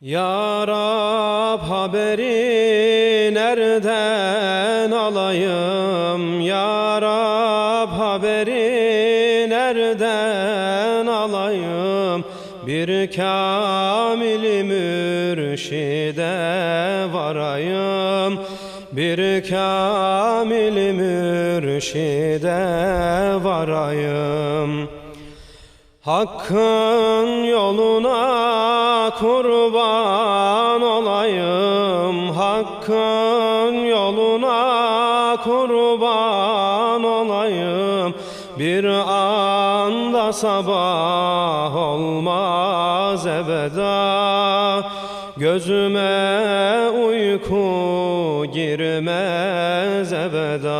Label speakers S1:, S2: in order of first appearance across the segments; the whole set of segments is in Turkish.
S1: Ya Rab haberi nereden alayım? Ya Rab haberi nereden alayım? Bir kamil mürşide varayım Bir kamil mürşide varayım Hakkın yoluna kurban olayım. Hakkın yoluna kurban olayım. Bir anda sabah olmaz ebeda. Gözüme uyku girmez ebeda.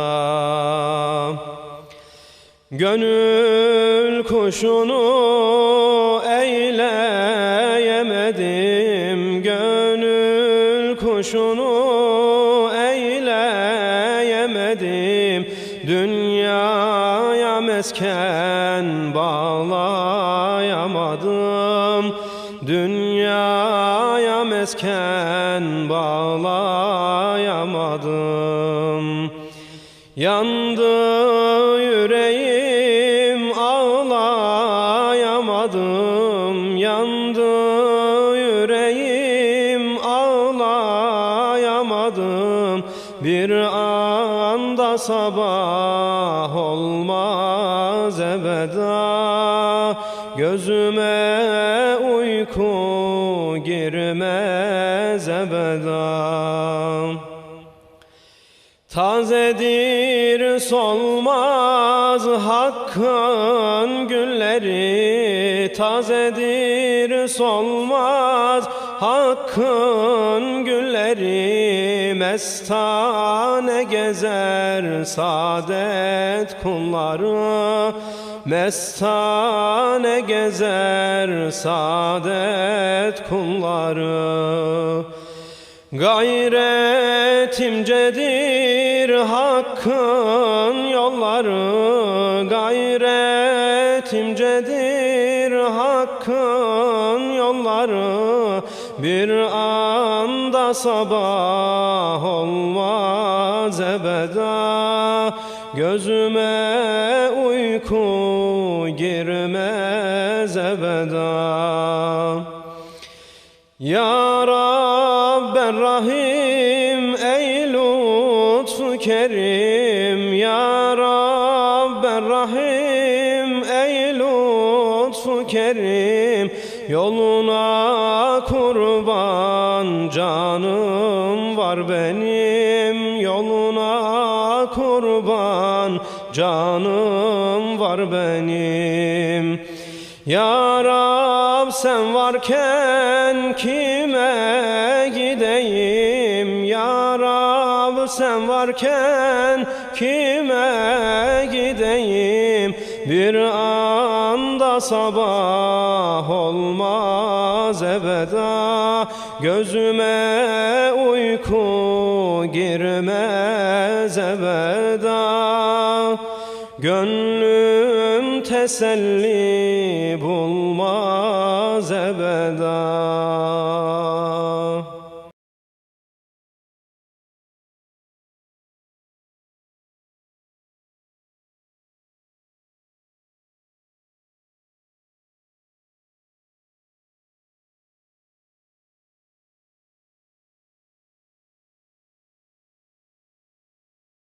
S1: Gönül kuşunu eyleyemedim. Gönül kuşunu eyleyemedim. Dünyaya mesken bağlayamadım. Dünyaya mesken bağlayamadım. Yandı ağlayamadım Bir anda sabah olmaz ebeda. Gözüme uyku girmez ebeda. Tazedir solmaz hakkın gülleri. Tazedir solmaz hakkın gülleri Mestane gezer saadet kulları Mestane gezer saadet kulları. Gayretimcedir hakkın yolları. Gayretimcedir hakkın yolları Bir anda sabah olmaz ebeda. Gözüme uyku girmez ebeda. Ya Rabben Rahim ey lütfu kerim Ya kerim Yoluna kurban canım var benim. Yoluna kurban canım var benim. Ya Rab sen varken kime gideyim Rab sen varken kime gideyim? Bir anda sabah olmaz ebeda Gözüme uyku girmez ebeda Gönlüm teselli bulmaz ebeda